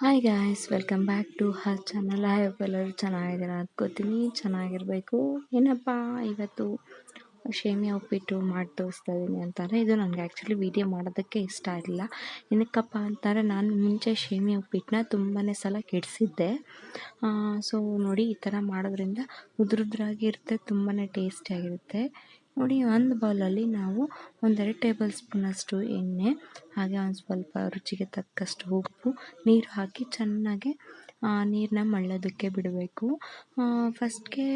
Hi guys welcome back to her channel hi ಎಲ್ಲರೂ ಚೆನ್ನಾಗಿದ್ದೀರ? ಅದ್ಕೋತೀನಿ ಚೆನ್ನಾಗಿರಬೇಕು. ಏನಪ್ಪ, ಇವತ್ತು ಶೇಮಿಯಾ ಉಪ್ಪಿಟ್ಟು ಮಾಡಿ ತೋರಿಸ್ತಾ ಇದ್ದೀನಿ ಅಂತಾರೆ. ಇದು ನನಗೆ ಆ್ಯಕ್ಚುಲಿ ವೀಡಿಯೋ ಮಾಡೋದಕ್ಕೆ ಇಷ್ಟ ಆಗಿಲ್ಲ. ಏನಕ್ಕಪ್ಪ ಅಂತಾರೆ, ನಾನು ಮುಂಚೆ ಶೇಮಿಯಾ ಉಪ್ಪಿಟ್ಟನ್ನ ತುಂಬಾ ಸಲ ಕೆಡಿಸಿದ್ದೆ. ಸೊ ನೋಡಿ, ಈ ಥರ ಮಾಡೋದ್ರಿಂದ ಉದುರುದ್ರಾಗಿರುತ್ತೆ ತುಂಬಾ ಟೇಸ್ಟಿಯಾಗಿರುತ್ತೆ ನೋಡಿ ಒಂದು ಬೌಲಲ್ಲಿ ನಾವು ಒಂದೆರಡು ಟೇಬಲ್ ಸ್ಪೂನಷ್ಟು ಎಣ್ಣೆ, ಹಾಗೆ ಒಂದು ಸ್ವಲ್ಪ ರುಚಿಗೆ ತಕ್ಕಷ್ಟು ಉಪ್ಪು, ನೀರು ಹಾಕಿ ಚೆನ್ನಾಗಿ ನೀರನ್ನ ಮಳ್ಳೋದಕ್ಕೆ ಬಿಡಬೇಕು. ಫಸ್ಟ್ಗೆ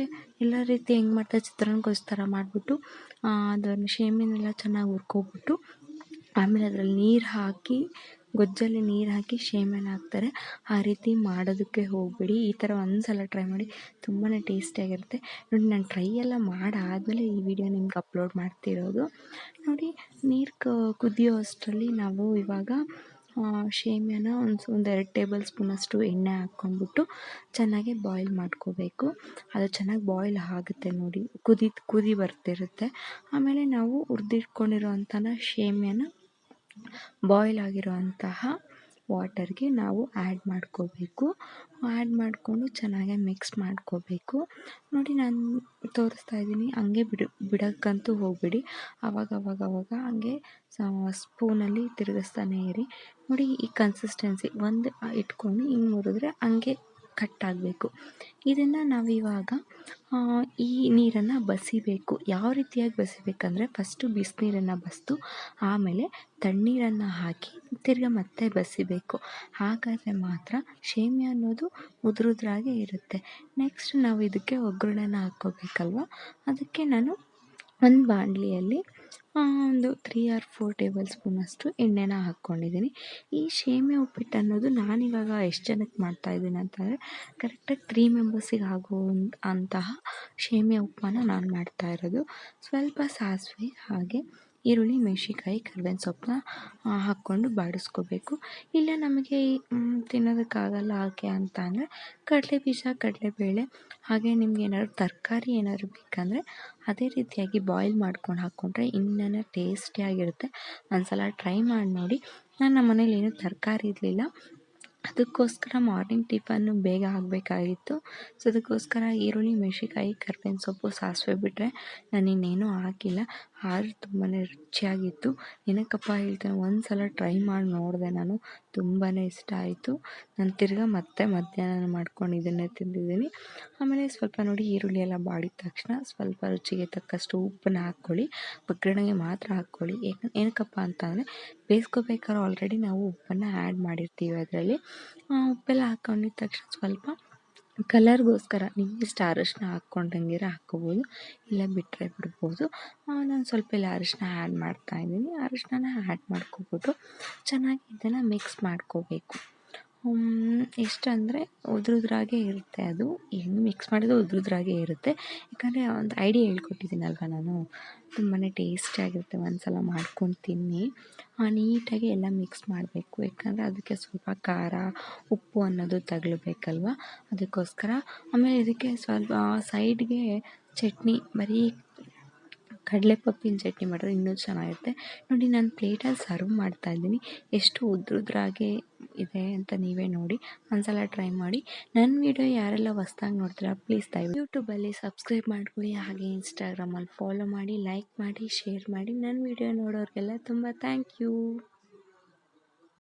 ಎಲ್ಲ ರೀತಿ ಹೆಂಗೆ ಮಾಡ್ತಾರೆ ಚಿತ್ರಾನ್ನಕ್ಕೋಸ್ಕರ ಮಾಡಿಬಿಟ್ಟು ಅದನ್ನು ಶೇಮಿನೆಲ್ಲ ಚೆನ್ನಾಗಿ ಹುರ್ಕೊಬಿಟ್ಟು, ಆಮೇಲೆ ಅದರಲ್ಲಿ ನೀರು ಹಾಕಿ ಗೊಜ್ಜಲ್ಲಿ ನೀರು ಹಾಕಿ ಶೇವಿಯಾನ ಹಾಕ್ತಾರೆ. ಆ ರೀತಿ ಮಾಡೋದಕ್ಕೆ ಹೋಗಬೇಡಿ. ಈ ಥರ ಒಂದು ಸಲ ಟ್ರೈ ಮಾಡಿ ತುಂಬಾ ಟೇಸ್ಟಿಯಾಗಿರುತ್ತೆ ನೋಡಿ, ನಾನು ಟ್ರೈ ಎಲ್ಲ ಮಾಡಾದಮೇಲೆ ಈ ವಿಡಿಯೋ ನಿಮ್ಗೆ ಅಪ್ಲೋಡ್ ಮಾಡ್ತಿರೋದು. ನೋಡಿ, ನೀರು ಕುದಿಯೋ ಅಷ್ಟರಲ್ಲಿ ನಾವು ಇವಾಗ ಶೇಮಿಯಾನ ಒಂದು ಒಂದೆರಡು ಟೇಬಲ್ ಸ್ಪೂನಷ್ಟು ಎಣ್ಣೆ ಹಾಕ್ಕೊಂಡ್ಬಿಟ್ಟು ಚೆನ್ನಾಗಿ ಬಾಯ್ಲ್ ಮಾಡ್ಕೋಬೇಕು. ಅದು ಚೆನ್ನಾಗಿ ಬಾಯ್ಲ್ ಆಗುತ್ತೆ ನೋಡಿ. ಕುದಿ ಕುದಿ ಬರ್ತಿರುತ್ತೆ. ಆಮೇಲೆ ನಾವು ಹುರಿದಿಟ್ಕೊಂಡಿರೋ ಶೇಮಿಯಾನ ಬಾಯ್ಲ್ ಆಗಿರುವಂತಹ ವಾಟರ್ಗೆ ನಾವು ಆ್ಯಡ್ ಮಾಡ್ಕೋಬೇಕು. ಆ್ಯಡ್ ಮಾಡಿಕೊಂಡು ಚೆನ್ನಾಗೆ ಮಿಕ್ಸ್ ಮಾಡ್ಕೋಬೇಕು. ನೋಡಿ ನಾನು ತೋರಿಸ್ತಾ ಇದ್ದೀನಿ. ಹಂಗೆ ಬಿಡು, ಬಿಡೋಕ್ಕಂತೂ ಹೋಗಬೇಡಿ. ಅವಾಗ ಹಂಗೆ ಸ್ಪೂನಲ್ಲಿ ತಿರುಗಿಸ್ತಾನೆ ಇರಿ. ನೋಡಿ ಈ ಕನ್ಸಿಸ್ಟೆನ್ಸಿ ಒಂದು ಇಟ್ಕೊಂಡು ಹಿಂಗೆ ಮುರಿದ್ರೆ ಹಂಗೆ ಕಟ್ ಆಗಬೇಕು ಇದನ್ನು ನಾವಿವಾಗ ಈ ನೀರನ್ನು ಬಸಿಬೇಕು. ಯಾವ ರೀತಿಯಾಗಿ ಬಸಿಬೇಕಂದ್ರೆ ಫಸ್ಟು ಬಿಸಿನೀರನ್ನು ಬಸಿದು, ಆಮೇಲೆ ತಣ್ಣೀರನ್ನು ಹಾಕಿ ತಿರ್ಗಿ ಮತ್ತೆ ಬಸಿಬೇಕು. ಹಾಗಾದರೆ ಮಾತ್ರ ಶೇಮಿ ಅನ್ನೋದು ಉದುರುದ್ರಾಗೆ ಇರುತ್ತೆ. ನೆಕ್ಸ್ಟ್ ನಾವು ಇದಕ್ಕೆ ಒಗ್ಗರಣೆನ ಹಾಕ್ಕೋಬೇಕಲ್ವ? ಅದಕ್ಕೆ ನಾನು ಒಂದು ಬಾಣಲಿಯಲ್ಲಿ ಒಂದು ತ್ರೀ ಆರ್ ಫೋರ್ ಟೇಬಲ್ ಸ್ಪೂನಷ್ಟು ಎಣ್ಣೆನ ಹಾಕ್ಕೊಂಡಿದ್ದೀನಿ. ಈ ಶೇಮೆ ಉಪ್ಪಿಟ್ಟು ಅನ್ನೋದು ನಾನಿವಾಗ ಎಷ್ಟು ಜನಕ್ಕೆ ಮಾಡ್ತಾಯಿದ್ದೀನಿ ಅಂತಂದರೆ ಕರೆಕ್ಟಾಗಿ ತ್ರೀ ಮೆಂಬರ್ಸಿಗೆ ಆಗೋ ಅಂತಹ ಶೇಮೆ ಉಪ್ಪನ್ನು ನಾನು ಮಾಡ್ತಾ ಇರೋದು. ಸ್ವಲ್ಪ ಸಾಸಿವೆ ಹಾಗೆ ಈರುಳ್ಳಿ, ಮೆಣಸಿನ್ಕಾಯಿ ಕರ್ಬೇವಿನ ಸೊಪ್ಪನ್ನ ಹಾಕ್ಕೊಂಡು ಬಾಡಿಸ್ಕೋಬೇಕು. ಇಲ್ಲ ನಮಗೆ ತಿನ್ನೋದಕ್ಕಾಗಲ್ಲ ಹಾಕೆ ಅಂತ ಅಂದರೆ ಕಡಲೆ ಬೀಜ, ಕಡಲೆಬೇಳೆ, ಹಾಗೆ ನಿಮ್ಗೆ ಏನಾದ್ರು ತರಕಾರಿ ಏನಾದ್ರು ಬೇಕಂದರೆ ಅದೇ ರೀತಿಯಾಗಿ ಬಾಯ್ಲ್ ಮಾಡ್ಕೊಂಡು ಹಾಕ್ಕೊಂಡ್ರೆ ಇನ್ನೂ ಟೇಸ್ಟಿಯಾಗಿರುತ್ತೆ ಒಂದು ಸಲ ಟ್ರೈ ಮಾಡಿ ನೋಡಿ. ನಾನು ನಮ್ಮ ಮನೇಲಿ ಏನೂ ತರಕಾರಿ ಇರಲಿಲ್ಲ. ಅದಕ್ಕೋಸ್ಕರ ಮಾರ್ನಿಂಗ್ ಟಿಫನ್ನು ಬೇಗ ಆಗಬೇಕಾಗಿತ್ತು. ಸೊ ಅದಕ್ಕೋಸ್ಕರ ಈರುಳ್ಳಿ, ಮೆಣಸಿನ್ಕಾಯಿ ಕರ್ಬೇವಿನ ಸೊಪ್ಪು ಸಾಸಿವೆ ಬಿಟ್ಟರೆ ನಾನು ಇನ್ನೇನೂ ಹಾಕಿಲ್ಲ. ಆದರೂ ತುಂಬಾ ರುಚಿಯಾಗಿತ್ತು. ಏನಕ್ಕಪ್ಪ ಹೇಳ್ತೀನಿ ಒಂದು ಸಲ ಟ್ರೈ ಮಾಡಿ ನೋಡಿದೆ ನಾನು. ತುಂಬಾ ಇಷ್ಟ ಆಯಿತು. ನಾನು ತಿರ್ಗಿ ಮತ್ತೆ ಮಧ್ಯಾಹ್ನ ಮಾಡ್ಕೊಂಡು ಇದನ್ನೇ ತಿಂದಿದ್ದೀನಿ. ಆಮೇಲೆ ಸ್ವಲ್ಪ ನೋಡಿ ಈರುಳ್ಳಿ ಎಲ್ಲ ಬಾಡಿದ ತಕ್ಷಣ ಸ್ವಲ್ಪ ರುಚಿಗೆ ತಕ್ಕಷ್ಟು ಉಪ್ಪನ್ನ ಹಾಕ್ಕೊಳ್ಳಿ. ಒಗ್ಗರಣೆಗೆ ಮಾತ್ರ ಹಾಕ್ಕೊಳ್ಳಿ. ಏಕೆ ಏನಕ್ಕಪ್ಪ ಅಂತಂದರೆ, ಬೇಯಿಸ್ಕೋಬೇಕಾದ್ರೆ ಆಲ್ರೆಡಿ ನಾವು ಉಪ್ಪನ್ನು ಆ್ಯಡ್ ಮಾಡಿರ್ತೀವಿ ಅದರಲ್ಲಿ. ಉಪ್ಪೆಲ್ಲ ಹಾಕ್ಕೊಂಡಿದ್ದ ತಕ್ಷಣ ಸ್ವಲ್ಪ ಕಲರ್ಗೋಸ್ಕರ ಇಷ್ಟ ಅರಶಿನ ಹಾಕ್ಕೊಂಡಂಗಿರ ಹಾಕ್ಕೋಬೋದು ಇಲ್ಲ ಬಿಟ್ಟರೆ ಬಿಡ್ಬೋದು. ನಾನು ಸ್ವಲ್ಪ ಇಲ್ಲಿ ಅರಶಿನ ಆ್ಯಡ್ ಮಾಡ್ತಾಯಿದ್ದೀನಿ ಅರಿಶ್ಣನ ಆ್ಯಡ್ ಮಾಡ್ಕೊಬಿಟ್ಟು ಚೆನ್ನಾಗಿ ಇದನ್ನು ಮಿಕ್ಸ್ ಮಾಡ್ಕೋಬೇಕು. ಎಷ್ಟಂದರೆ ಉದುರುದ್ರಾಗೆ ಇರುತ್ತೆ ಅದು. ಹೆಂಗೆ ಮಿಕ್ಸ್ ಮಾಡಿದರೂ ಉದುರುದ್ರಾಗೆ ಇರುತ್ತೆ. ಯಾಕಂದರೆ ಒಂದು ಐಡಿಯಾ ಹೇಳ್ಕೊಟ್ಟಿದ್ದೀನಲ್ವ ನಾನು. ತುಂಬಾ ಟೇಸ್ಟಿಯಾಗಿರುತ್ತೆ ಒಂದು ಸಲ ಮಾಡ್ಕೊಂಡು ತಿನ್ನಿ. ನೀಟಾಗಿ ಎಲ್ಲ ಮಿಕ್ಸ್ ಮಾಡಬೇಕು. ಯಾಕಂದರೆ ಅದಕ್ಕೆ ಸ್ವಲ್ಪ ಖಾರ, ಉಪ್ಪು ಅನ್ನೋದು ತಗಲಬೇಕಲ್ವ? ಅದಕ್ಕೋಸ್ಕರ ಆಮೇಲೆ ಇದಕ್ಕೆ ಸ್ವಲ್ಪ ಸೈಡ್ಗೆ ಚಟ್ನಿ, ಬರೀ ಕಡಲೆ ಪಪ್ಪಿನ ಚಟ್ನಿ ಮಾಡಿದ್ರೆ ಇನ್ನೂ ಚೆನ್ನಾಗಿರುತ್ತೆ. ನೋಡಿ, ನಾನು ಪ್ಲೇಟಲ್ಲಿ ಸರ್ವ್ ಮಾಡ್ತಾಯಿದ್ದೀನಿ ಎಷ್ಟು ಉದ್ರುದ್ರಾಗೆ ಇದೆ ಅಂತ ನೀವೇ ನೋಡಿ, ಒಂದ್ಸಲ ಟ್ರೈ ಮಾಡಿ. ನನ್ನ ವಿಡಿಯೋ ಯಾರೆಲ್ಲ ಹೊಸ್ದಾಗಿ ನೋಡ್ತೀರಾ ಪ್ಲೀಸ್ ದಯವಿಟ್ಟು ಯೂಟ್ಯೂಬಲ್ಲಿ ಸಬ್ಸ್ಕ್ರೈಬ್ ಮಾಡ್ಕೊಳ್ಳಿ ಹಾಗೆ ಇನ್ಸ್ಟಾಗ್ರಾಮಲ್ಲಿ ಫಾಲೋ ಮಾಡಿ ಲೈಕ್ ಮಾಡಿ ಶೇರ್ ಮಾಡಿ. ನನ್ನ ವಿಡಿಯೋ ನೋಡೋರಿಗೆಲ್ಲ ತುಂಬ ಥ್ಯಾಂಕ್ ಯು